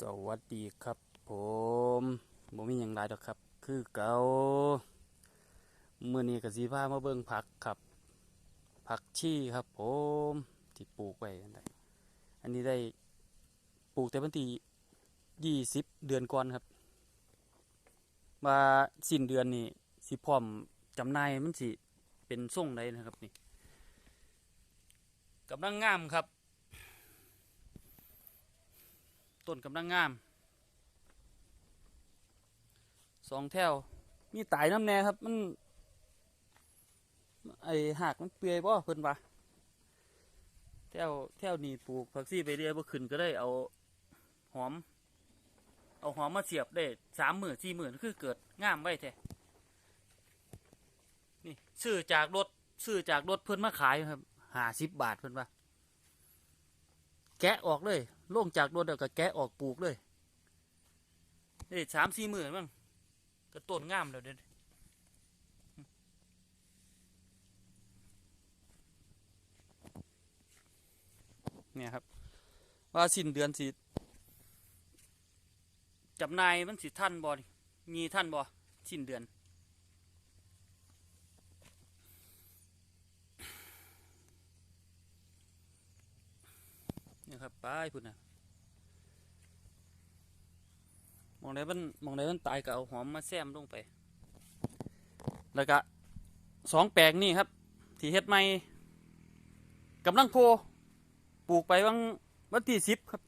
สวัสดีครับ ผมบ่มีหยังหลายดอกครับ คือเก่ามื้อนี้ก็สิพามาเบิ่งผักครับ ผักชีครับ ผมที่ปลูกไว้นั่นแหละอันนี้ได้ปลูกแต่วันที่ยี่สิบเดือนก่อนครับ มาสิ้นเดือนนี่สิพร้อมจำนายมันสิเป็นส่งไดนะครับนี่กำลังงามครับ ต้นกำลังงามสองแถว มีตายน้ำแน่ครับ มัน ไอหักมันเปื่อยบ่เพิ่นว่าแถวแถวนี้ปลูกผักซี่ไปเรื่อยบ่ขึ้นก็ได้เอาหอม เอาหอมมาเสียบได้สามหมื่นสี่หมื่นคือเกิดงามไว้แท้นี่ซื้อจากรถซื้อจากรถเพิ่นมาขายครับห้าสิบบาทเพิ่นว่าแกะออกเลย ล่งจากรถแล้วก็แกะออกปลูกเลยนี่สามสี่หมื่นมั้งก็ต้นงามแล้วเด็ดเนี่ยครับ ว่าสิ้นเดือนสิจำหนายมันสิท่านบ่นี่มีท่านบ่สิ้นเดือน นี่ครับไปพุ่นนะมองไหนมันมองไหนมันตายก็เอาหอมมาแซมลงไป แล้วก็สองแปลงนี่ครับ ที่เฮ็ดใหม่กำลังโพปลูกไปวันวันที่สิบครับ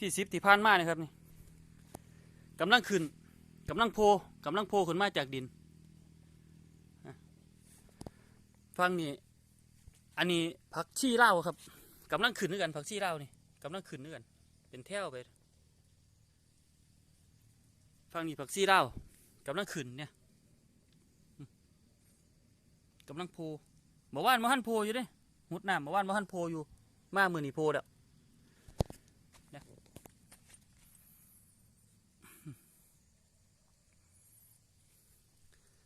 ที่สิบที่ผ่านมานี่ครับนี่กำลังขึ้นกำลังโพกำลังโพขึ้นมาจากดินฟังนี่อันนี้ผักชีเล่าครับ กำลังขึ้นด้วยกันผักชีเลานี่กำลังขึ้นด้วยกัน เป็นแถวไปฟังนี่ผักชีเลากำลังขึ้นเนี่ยกำลังโพเมื่อวานมาหันโพอยู่เด้หุดน้ำเมื่อวานมาหันโพอยู่ มามือนี่โพแล้วเนี่ย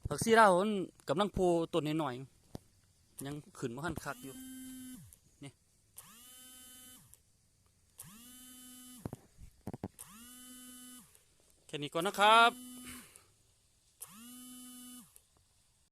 ผักชีลามันกำลังโพต้นน้อยๆยังขึ้นมาหันคักอยู่ แค่นี้ก่อนนะครับ